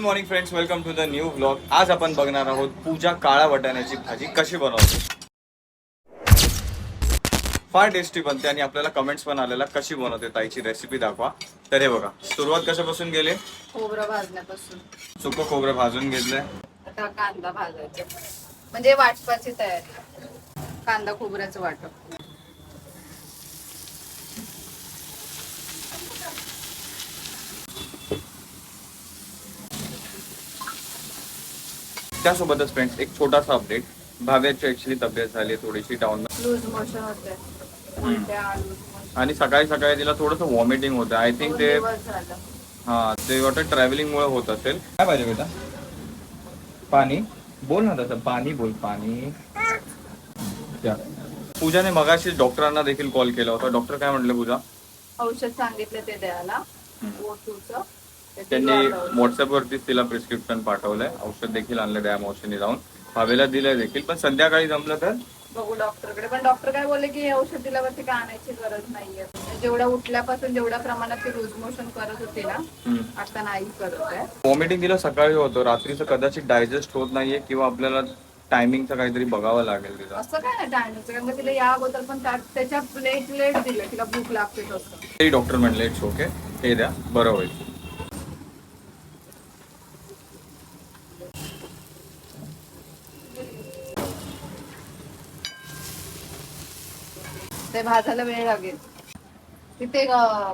Good morning friends welcome to the new vlog आज आपण बघणार आहोत पूजा काळा वाटाण्याची भाजी कशी बनवते. फार टेस्टी बनते आणि आपल्याला कमेंट्स पण आलेला कशी बनवते ताईची रेसिपी दाखवा. तर हे बघा सुरुवात कशापासून गेली खोबरं भाजण्यापासून. सुकं खोबरं भाजून घेतलंय. आता कांदा भाजायचा. म्हणजे वाटपाची तयारी. कांदा खोबऱ्याचं वाटप. त्यासोबतच फ्रेंड्स एक छोटासा अपडेट भाव्याची ऍक्च्युली तब्येत झाली थोडीशी डाऊन लूज मोशन होते उलट्या, loose motion. आणि सकाळी सकाळी तिला थोडंसं वॉमिटिंग होतं. आय थिंक ते दिवस झालं. हा ते वाटतं ट्रॅव्हलिंग मुळे होत असेल. काय पाहिजे बेटा? पाणी? बोल ना तसं. पाणी बोल पाणी. पूजाने मगाशी डॉक्टरांना देखील कॉल केला होता. डॉक्टर काय म्हटले पूजा? औषध सांगितलं ते द्यायला. ओटूचं त्यांनी दिलं. व्हॉट्सअप वरतीच तिला प्रिस्क्रिप्शन पाठवलंय. औषध देखील आणलं त्या मावशीने जाऊन. भावेला दिलंय देखील. पण संध्याकाळी जमलं तर? बघू डॉक्टरकडे पण डॉक्टर काय बोलले की हे औषध दिल्यावरती काय आणायची गरज नाहीये. जेवढ्या उठल्यापासून जेवढ्या प्रमाणात ती लूज मोशन करत होती ना. आता नाही करत आहे. वॉमिटिंग तिला सकाळी होतं. रात्रीचं कदाचित डायजेस्ट होत नाहीये किंवा आपल्याला टायमिंगचं काहीतरी बघावं लागेल तिला. असं काय नाही टाळण्याचं कारण का तिला या अगोदर पण त्या- त्याच्या लेट लेट दिलं. तिला भूक लागते तसं. तरी डॉक्टर म्हणले इट्स ओके हे द्या. बरं होईल. ते भाजायला वेळ लागेल. तिथे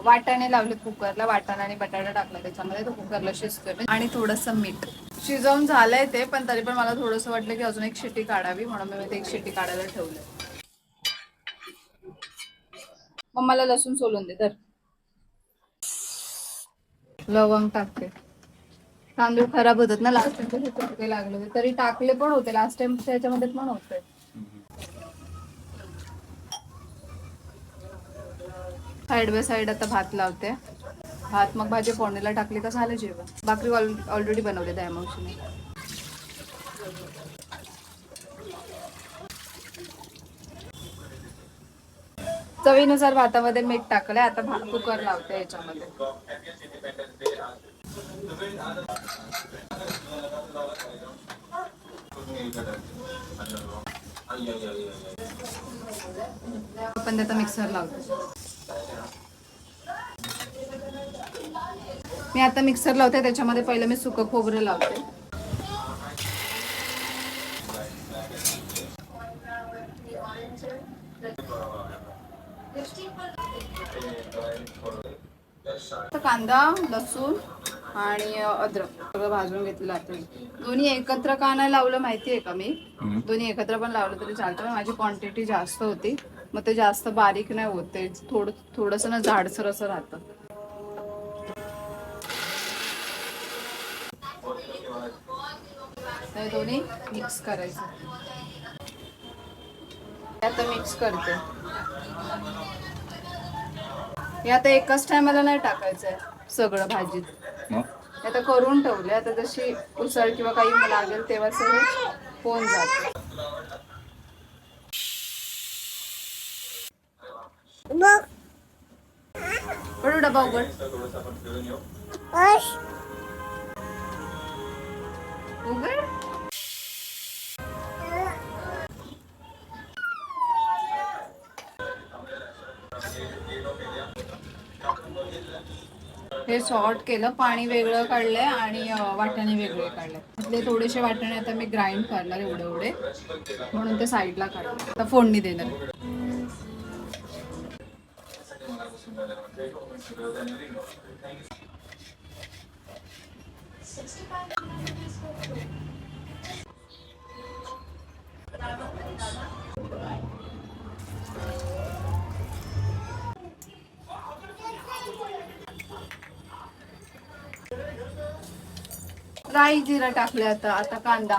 वाटाणे लावले कुकरला वाटाणा आणि बटाटा टाकला त्याच्यामध्ये तो कुकरला शिजतोय. आणि थोडस मीठ. शिजवून झालंय ते पण तरी पण मला थोडस वाटलं की अजून एक शिट्टी काढावी म्हणून मी ते एक शिट्टी काढायला ठेवलं मग मला लसूण सोलून दे तर लवंग टाकते. तांदूळ खराब होतात ना लास्ट टाइम लागले होते? तरी टाकले पण होते लास्ट टाइम त्याच्यामध्ये पण होते साईड बाय साईड आता भात लावते. भात मग भाजी फोडणीला टाकली का झालं जेवण. भाकरी ऑलरेडी बनवले त्या मावशीने चवीनुसार भातामध्ये मीठ टाकलंय. आता भात कुकर लावते याच्यामध्ये. आपण त्याचा मिक्सर लावतो. मी आता मिक्सर लावते त्याच्यामध्ये पहिलं मी सुकं खोबरं लावते. कांदा लसूण आणि अद्रक सगळं भाजून घेतलं आता. दोन्ही एकत्र का नाही लावलं माहिती आहे का मी? दोन्ही एकत्र पण लावलं तरी चालतं माझी क्वांटिटी जास्त होती. मग ते जास्त बारीक नाही होत ते थोडं थोडंसं ना जाडसर असं राहतं. दोन्ही मिक्स करायचं. आता मिक्स करते. हे आता एकाच टायमाला नाही टाकायचंय सगळं भाजीत. आता करून ठेवले. आता जशी उसळ किंवा काही लागेल तेव्हा सगळं फोन जात. पडू डबा उघड. उघड? हे सॉर्ट केलं पाणी वेगळं काढलंय आणि वाटणे वाटाणे वेगळे काढले त्यातले थोडेसे वाटाणे आता मी ग्राइंड करणार एवढे एवढे. म्हणून ते साईडला काढले. आता फोडणी देणार. राई जिरा टाकले आता आता कांदा.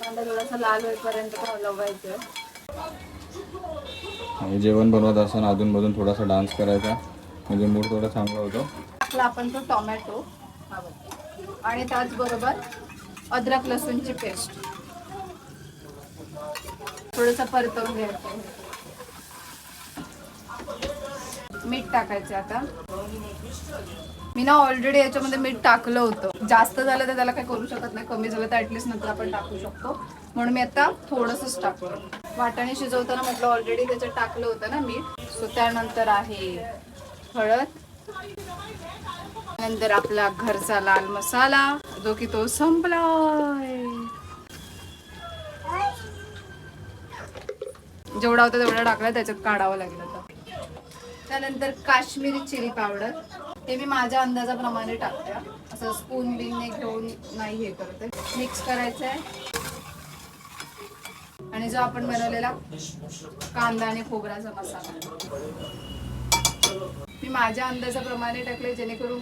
कांदा थोडासा लाल होईपर्यंत हलवायचं आणि जेवण बनवत असताना अधून मधून थोडासा डान्स करायचा. म्हणजे मूड थोडा चांगला होतो. टाकला आपण तो टोमॅटो हा. आणि त्याचबरोबर अद्रक लसूणची पेस्ट थोडंसं परतवून घ्यायचं. मीठ टाकायचं आता. मी ना ऑलरेडी याच्यामध्ये मीठ टाकलं होतं. जास्त झालं तर त्याला काही करू शकत नाही. कमी झालं तर ॲटलिस्ट नंतर आपण टाकू शकतो. म्हणून मी आता थोडंसंच टाकलं. वाटाणे शिजवताना म्हटलं ऑलरेडी त्याच्यात टाकलं होतं ना मीठ. सो त्यानंतर आहे हळद. नंतर आपला घरचा लाल मसाला. जो की तो संपलाय. जेवढा होता तेवढा टाकला. त्याच्यात काढावं लागलं तर त्यानंतर काश्मीरी चिली पावडर. हे मी माझ्या अंदाजाप्रमाणे टाकते. असं स्पून बिनने घेऊन नाही हे करते मिक्स करायचं आहे. आणि जो आपण बनवलेला कांदा आणि खोबऱ्याचा मसाला. मी माझ्या अंदाजाप्रमाणे टाकले जेणेकरून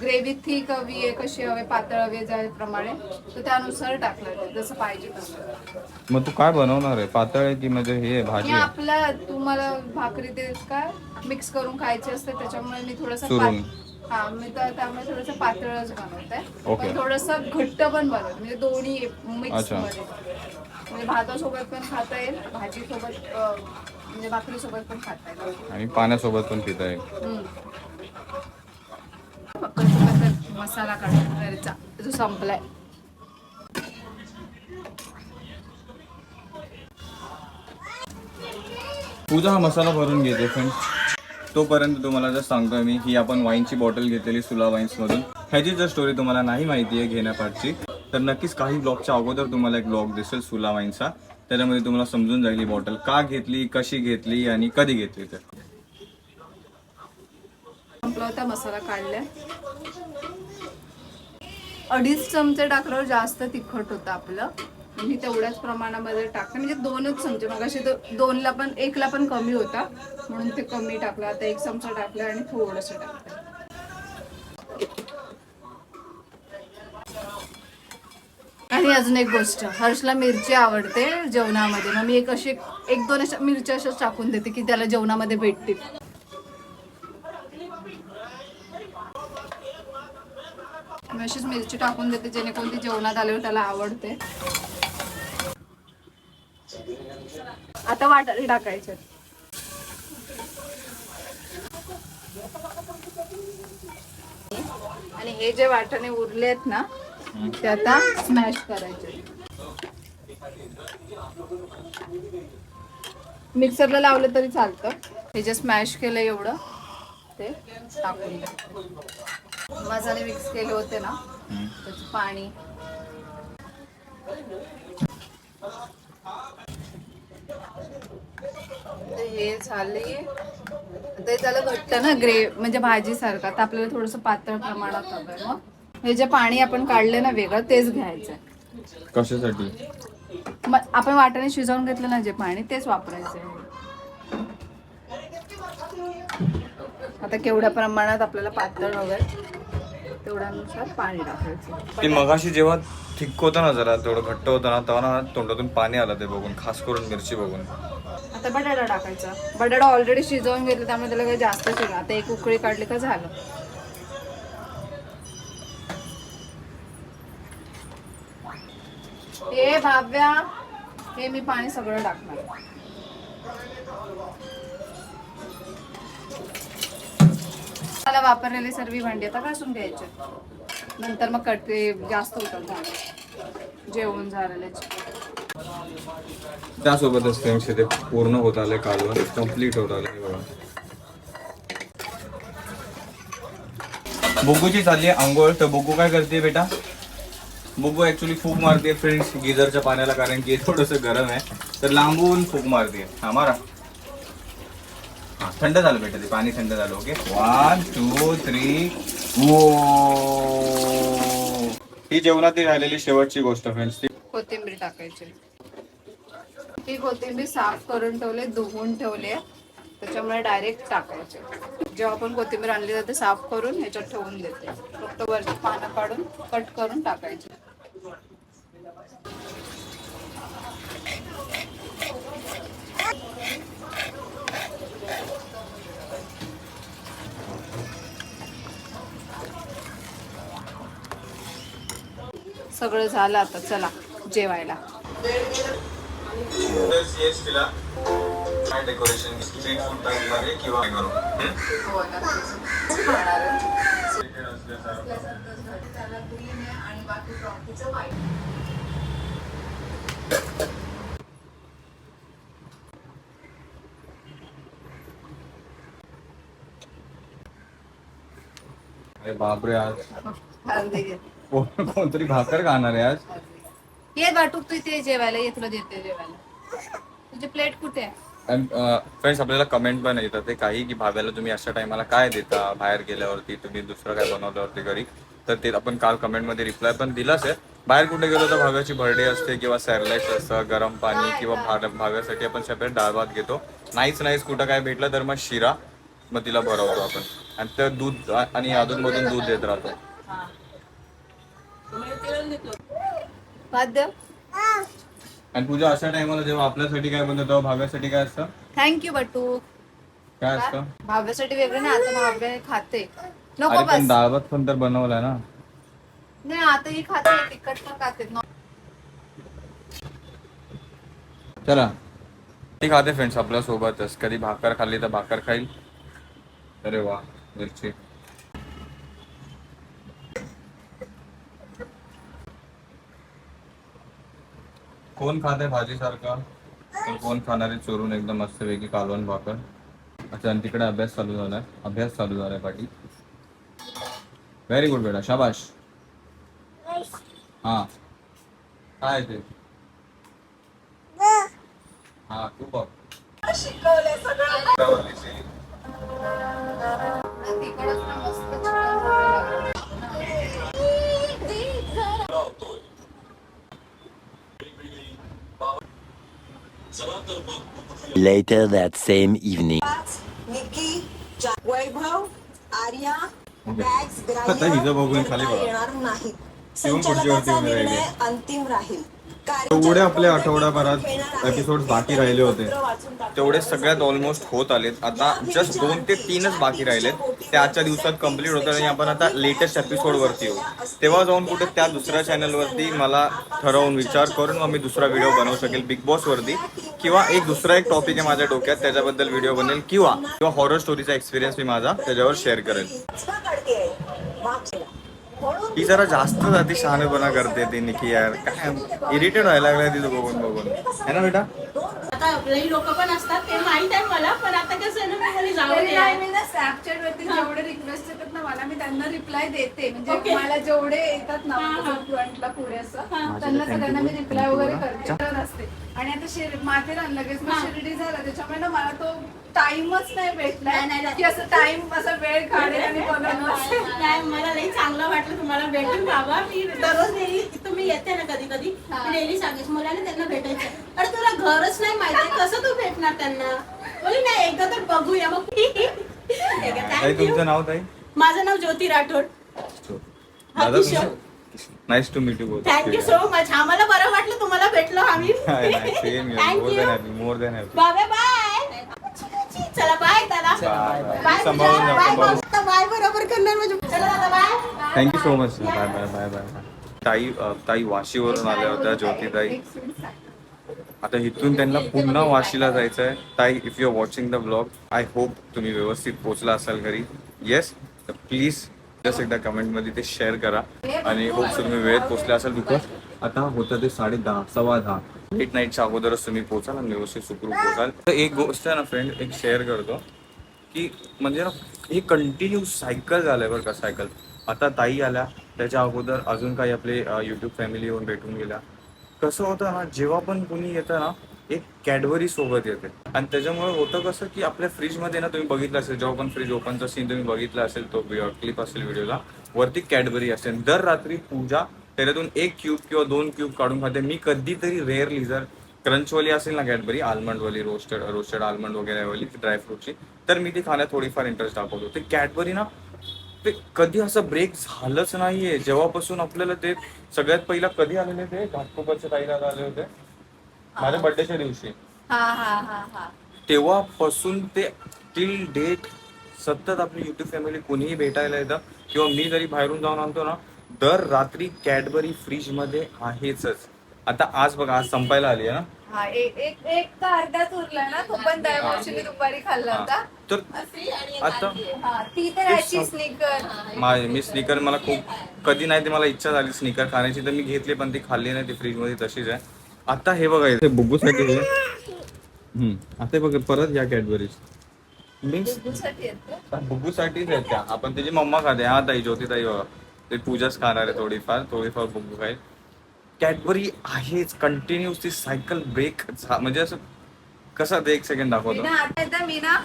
ग्रेव्ही थिक हवी आहे कशी हवी पातळ हवी ज्याप्रमाणे तर त्यानुसार टाकलं ते, जसं पाहिजे तसं. मग तू काय बनवणार आहे? पातळ आहे की म्हणजे हे भाजी आपला तुम्हाला भाकरी ते काय मिक्स करून खायची असते त्याच्यामुळे मी थोडस चुरून. हा मी तर त्यामुळे थोडंसं पातळच बनवते. ओके. पण थोडस घट्ट पण बनवते म्हणजे दोन्ही मिक्स अच्छा. मध्ये. म्हणजे भातासोबत पण खाता येईल भाजी सोबत म्हणजे भाकरी सोबत पण खाता येईल. आणि पाण्यासोबत पण पिता येईल. मसाला काढून जो संपलाय. पूजा हा मसाला भरून घेते फ्रेंड्स तोपर्यंत तुम्हाला जर सांगतोय मी ही आपण वाईनची बॉटल घेतलेली सुला वाईन्समधून. ह्याची जर स्टोरी तुम्हाला नाही माहिती आहे घेण्यापाठची तर नक्कीच काही ब्लॉगच्या अगोदर तुम्हाला एक ब्लॉग दिसेल सुला वाईनचा. त्याच्यामध्ये तुम्हाला समजून जाईल ही बॉटल का घेतली कशी घेतली आणि कधी घेतली तर संपला होता मसाला काढलाय. अडीच चमचे टाकल्यावर जास्त तिखट होतं आपलं. मी तेवढ्याच प्रमाणामध्ये टाकते. म्हणजे दोनच चमचे. मग असे दोनला पण एकला पण कमी होता. म्हणून ते कमी टाकलं. आता एक चमचा टाकला आणि थोडस टाकलं. आणि अजून एक गोष्ट. हर्षला मिरची आवडते जेवणामध्ये. मग मी एक अशी एक दोन अशा मिरच्या अशाच टाकून देते की त्याला जेवणामध्ये भेटतील. मी अशीच मिरची टाकून देते जेणेकरून ती जेवणात आल्यावर त्याला आवडते. आता वाटाणे टाकायचे. आणि हे जे वाटाणे उरले आहेत ना ते आता स्मॅश करायचे. मिक्सरला लावलं तरी चालतं. हे जे स्मॅश केलं एवढं ते टाकून. मसाले मिक्स केले होते ना त्याचं पाणी. हे झाले ते त्याला घट्ट ना ग्रे म्हणजे भाजी सारखं. आता आपल्याला थोडस पातळ प्रमाणात हवंय मग. हे जे पाणी आपण काढले ना वेगळं तेच घ्यायचं कशासाठी? मग आपण वाटाणे शिजवून घेतलं ना जे पाणी तेच वापरायचं आता केवढ्या प्रमाणात आपल्याला पातळ हवंय तेवढ्यानुसार पाणी टाकायचं. ते मगाशी जेव्हा थिक होतं ना जरा थोडं घट्ट होतं ना तेव्हा ना तोंडातून पाणी आलं ते बघून खास करून मिरची बघून. आता बटाटा टाकायचा. बटाटा ऑलरेडी शिजवून घेतला त्यामुळे त्याला काही जास्त शिजलं आता एक उकळी काढली का झालं. हे भाव्या हे मी पाणी सगळं टाकणार. मला वापरलेले सर्व भांडी आता घासून घ्यायचे. नंतर मग कट जास्त होतात झालं जेवण झालेल्याचे त्यासोबतच फ्रेंड्स ते पूर्ण होत आले कालवण कंप्लीट होत आले बघा. बुग्गूची चालली आहे आंघोळ. तर बुग्गू काय करते बेटा? बुग्गू ऍक्च्युली फूक मारते फ्रेंड्स गिझरच्या पाण्याला कारण की थोडस गरम आहे. तर लांबून फूक मारते. हा मारा हा थंड झालं बेटा ते पाणी थंड झालं ओके वन टू थ्री वो ही जेवणात राहिलेली शेवटची गोष्ट फ्रेंड्स ती कोथिंबीर टाकायची. ती कोथिंबीर साफ करून ठेवले धुवून ठेवले. त्याच्यामुळे डायरेक्ट टाकायचे. जेव्हा आपण कोथिंबीर आणली जाते साफ करून ह्याच्यात ठेवून देते. फक्त वरची पानं काढून कट करून टाकायची. सगळं झालं आता चला जेवायला. येस तिला काय डेकोरेशन स्ट्रीट फूड टाईपमध्ये किंवा करू ब्रॉन्कीचं white. अरे बापरे आज कोणतरी भाकर खाणार आहे आज ये वाटूक तू इथे जेवायला ये तुला देते जेवायला तुझी प्लेट कुठे आहे? फ्रेंड्स आपल्याला कमेंट पण येतात ते काही की भाव्याला तुम्ही अशा टायमाला काय देता? बाहेर गेल्यावरती तुम्ही दुसरं काय बनवल्यावरती घरी? तर ते आपण काल कमेंटमध्ये रिप्लाय पण दिलाच आहे बाहेर कुठे गेलो तर भाव्याची बर्थडे असते किंवा सॅरलाइट्स असतं गरम पाणी किंवा भाव्यासाठी आपण सेपरेट डाळ भात घेतो. नाहीच नाहीच कुठं काय भेटलं तर मग शिरा मग तिला भरवतो आपण. आणि तर दूध आणि अधूनमधून दूध देत राहतो. भात आणि तुझ्या अशा टायमाला जेव्हा आपल्यासाठी काय बनतं तेव्हा भाव्यासाठी काय असतं? थँक्यू बटू. काय असतं? भाव्यासाठी वेगळं नाही आता भाव्य खाते. नको अरे पण बस. डाळ भात पण तर बनवलाय ना. नाही आता ही खाते तिखट पण खाते. नको. चला. ती खाते फ्रेंड्स आपल्या सोबतच कधी भाकर खाल्ली तर भाकर खाईल. अरे वा मिरची. कोण खाते भाजी सारखा तर कोण खाणारे चोरून एकदम मस्तपैकी कालवण भाकर. अच्छा आणि तिकडे अभ्यास चालू झालाय. अभ्यास चालू झालाय पाठी व्हेरी गुड बेटा. शाबाश हा. काय ते? हा तू Later that same evening. Vaibhav Arya bags बघा. येणार नाहीत संचालकाचा. निर्णय अंतिम राहील एवढे आपले आठवड्याभरात एपिसोड बाकी राहिले होते. तेवढे सगळ्यात ऑलमोस्ट होत आलेत. आता जस्ट दोन ते तीनच बाकी राहिलेत. ते आजच्या दिवसात कंप्लीट होतात आणि आपण आता लेटेस्ट एपिसोड वरती येऊ. तेव्हा जाऊन कुठे त्या दुसऱ्या चॅनल वरती मला ठरवून विचार करून मग मी दुसरा व्हिडिओ बनवू शकेल बिग बॉस वरती. किंवा एक दुसरा एक टॉपिक आहे माझ्या डोक्यात त्याच्याबद्दल व्हिडिओ बनेल. किंवा किंवा हॉरर स्टोरीचा एक्सपिरियन्स मी माझा त्याच्यावर शेअर करेल. ही जरा जास्त जाती शहाणेपणा करते ती निकी यार. काय इरिटेट व्हायला लागलाय तिथं बघून बघून. है ना बेटा? आता आपल्याही लोक पण असतात ते माहीत आहे मला पण आता कसं आहे ना मी बोलली जाऊ तरी दे. नाही, मी ना स्नॅपचॅट वरती जेवढे रिक्वेस्ट येतात ना मला मी त्यांना रिप्लाय देते. म्हणजे. मला जेवढे येतात ना हा, हा. फ्रंटला पुढे असं. त्यांना सगळ्यांना मी रिप्लाय वगैरे करते. असते. आणि आता शिर माथेरान लगेच मग हा. शिर्डी झाला त्याच्यामुळे ना मला तो टाइमच नाही नाही, भेटलाय नाही. की असं टाइम असा वेळ काढेल आणि बघायला नाही मला लई चांगलं वाटलं तुम्हाला भेटून बाबा. मी दररोज नेहमी तुम्ही येते ना कधी कधी नेहमी सांगायची मला ना त्यांना भेटायचं. अरे तुला घरच नाही माहिती कसं तू भेटणार त्यांना? बोली नाही एकदा तर बघूया. मग ताई तुमचं नाव ताई? माझं नाव ज्योती राठोड. हा, दादा Kishore. Nice to meet you both thank you so much आम्हाला बरं वाटलं तुम्हाला भेटलो आम्ही. Same more thank you than happy more than happy bye bye चला बाय दादा. बाय सांभाळून जा, बाय सांभाळून. बाय बरोबर करणार म्हणजे चला दादा bye thank you so much bye bye bye bye ताई ताई वाशीवरून आल्या होत्या ज्योतिताई आता इथून त्यांना पुन्हा वाशीला जायचं आहे ताई if you are watching the blog I hope तुम्ही व्यवस्थित पोहोचला असाल घरी. येस तर प्लीज जस्ट एकदा कमेंटमध्ये ते शेअर करा. आणि होप तुम्ही वेळेत पोचले असाल बिकॉज आता होतं ते साडे दहा सव्वा दहा. लेट नाईटच्या अगोदरच तुम्ही पोचाल आणि व्यवस्थित सुखरूप पोचाल तर एक गोष्ट आहे ना फ्रेंड एक शेअर करतो की म्हणजे ना हे कंटिन्यू सायकल झालंय बरं का सायकल आता ताई आल्या. त्याच्या अगोदर अजून काही आपले युट्यूब फॅमिली येऊन भेटून गेल्या. कसं होतं ना जेव्हा पण कोणी येतं ना एक कॅडबरी सोबत येते. आणि त्याच्यामुळे होतं कसं की आपल्या फ्रीजमध्ये ना तुम्ही बघितलं असेल जेव्हा पण फ्रीज ओपनचा सीन तुम्ही बघितला असेल तो क्लिप असेल व्हिडिओला वरती कॅडबरी असेल दर रात्री पूजा त्याच्यातून एक क्यूब किंवा दोन क्यूब काढून खाते. मी कधीतरी रेअरली जर क्रंचवाली असेल ना कॅडबरी आल्मंडवाली रोस्टेड रोस्टेड आल्मंड वगैरे वाली ड्रायफ्रूटची तर मी ती खाण्यात थोडीफार इंटरेस्ट दाखवतो. ते कॅडबरी ना ते कधी असं ब्रेक झालंच नाहीये. जेव्हापासून आपल्याला ते सगळ्यात पहिला कधी आलेले ते? घाटकोपरच्या ताईला आले होते. माझ्या बर्थडेच्या दिवशी. हा हा हा हा. तेव्हापासून ते टिल डेट सतत आपली युट्यूब फॅमिली कोणीही भेटायला येतं किंवा मी जरी बाहेरून जाऊन आणतो ना दर रात्री कॅडबरी फ्रीजमध्ये आहेच आता आज बघा आज संपायला आली आहे ना? हा एक एक एक का अर्धाच उरला ना तो पण त्या मावशीने दुपारी खाल्ला होता. तर फ्री आणि एक आता आणखी आहे. हा ती तर याची स्निकर. मा- मी स्निकर मला खूप कधी नाही ते मला इच्छा झाली स्निकर खाण्याची तर मी घेतली पण ती खाल्ली नाही ती फ्रीजमध्ये तशीच आहे. आता हे बघा इथे बुग्गूसाठी हे हम्म. आता हे बघा परत या कॅडबरीज. मिक्ससाठी का? बुग्गूसाठीच आहेत त्या. आपण त्याची मम्मा खाते. हा ताई ज्योती ताई बघा. ते पूजाच खाणार आहे थोडीफार थोडीफार बुग्गू खाईल कॅडबरी आहेच. कंटिन्युअसली सायकल ब्रेक म्हणजे असं कसं ते एक सेकंड मी दाखवतो. ना आता मी ना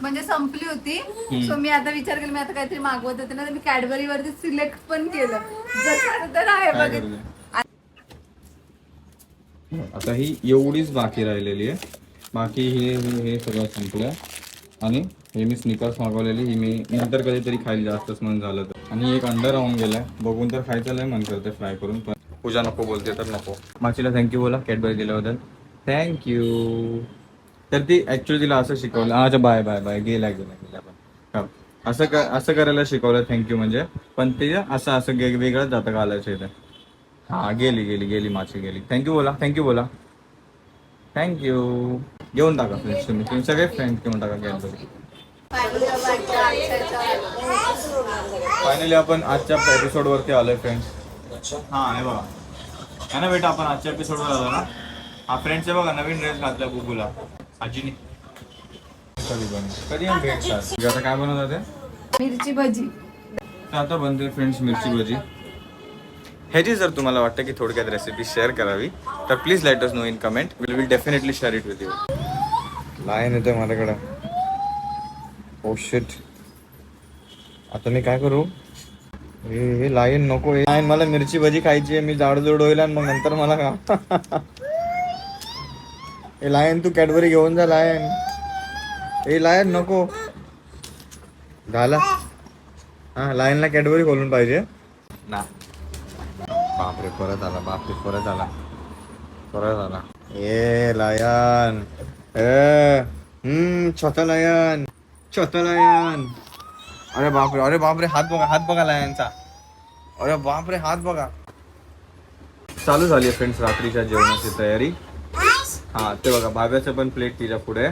म्हणजे संपली होती. सो मी आता विचार केला मी आता काहीतरी मागवत होते ना तर मी कॅडबरी वरती सिलेक्ट पण केलं. जसं तर आहे काय बघ. करू दे? आता ही एवढीच बाकी राहिलेली आहे. बाकी हे हे हे सगळं संपलं. आणि हे मी स्निकर्स मागवलेली ही मी नंतर कधीतरी खायला जास्तच मन झालं तर आणि एक अंडर राहून गेलाय. बघून तर खायचं लय मन करते फ्राय करून पण पूजा नको बोलते तर नको. माचीला थँक्यू बोला कॅडबरी दिल्याबद्दल. थँक्यू तर ती ऍक्च्युली तिला असं शिकवलं. अच्छा बाय बाय बाय गेला गेला गेला. पण असं क असं करायला शिकवलं थँक्यू म्हणजे. पण ते असं असं गे- वेगळंच जातं घालायचं इथे. हा गेली गेली गेली माची गेली. थँक्यू बोला थँक्यू बोला. थँक्यू घेऊन टाका फ्रेंड्स तुम्ही. तुम्ही सगळे फ्रेंड्स घेऊन टाका कॅडबरी फायनली आपण आजच्या एपिसोड वरती आलोय फ्रेंड्स हा हे बघा. है ना बेटा आपण आजच्या एपिसोड वर आलो ना. हा फ्रेंड्स बघा नवीन ड्रेस घातला बुबूला. आजीने कधी पण कधी पण भेटतात? म्हणजे आता काय बनवतात ते? मिरची भजी. तर आता बनते फ्रेंड्स मिरची भजी. ह्याची जर तुम्हाला वाटतं की थोडक्यात रेसिपी शेअर करावी तर please let us know in comment will will definitely share it with you line येते माझ्याकडे. ओ शिट आता मी काय करू? हे हे लाईन नको हे लाईन मला मिरची भजी खायची आहे मी जाडजोड होईल आणि मग नंतर मला का हे लायन तू कॅडबरी घेऊन जा लायन. हे लायन नको. झाला. हा लाईनला कॅडबरी खोलून पाहिजे. ना. बापरे परत आला बापरे परत आला. परत आला. A lion. ए हम्म छोटा लायन. छोटा लायन. अरे बापरे अरे बापरे हात बघा हात बघा लायनचा अरे बापरे हात बघा. चालू झाली आहे फ्रेंड्स रात्रीच्या जेवणाची तयारी. हा ते बघा भाव्याचं पण प्लेट तिच्या पुढे.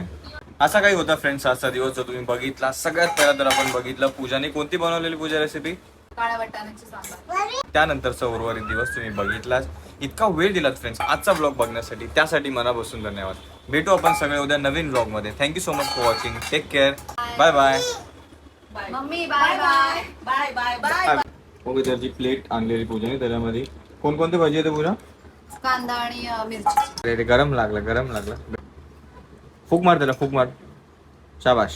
असा काही होता फ्रेंड्स आजचा दिवस जो तुम्ही बघितला. सगळ्यात पहिला तर आपण बघितलं पूजाने कोणती बनवलेली पूजा रेसिपी त्यानंतरचा उर्वरित दिवस तुम्ही बघितलाच इतका वेळ दिलात फ्रेंड्स आजचा ब्लॉग बघण्यासाठी. त्यासाठी मनापासून धन्यवाद. भेटू आपण सगळे उद्या नवीन ब्लॉगमध्ये. Thank you so much for watching take care bye bye mummy bye bye bye bye bye okay त्याची प्लेट आणलेली पूजाने त्याच्यामध्ये. कोणकोणती भाजी येते पूजा? कांदा आणि मिरची. अरे गरम लागलं गरम लागलं. फूक मार त्याला फूक मार. शाबाश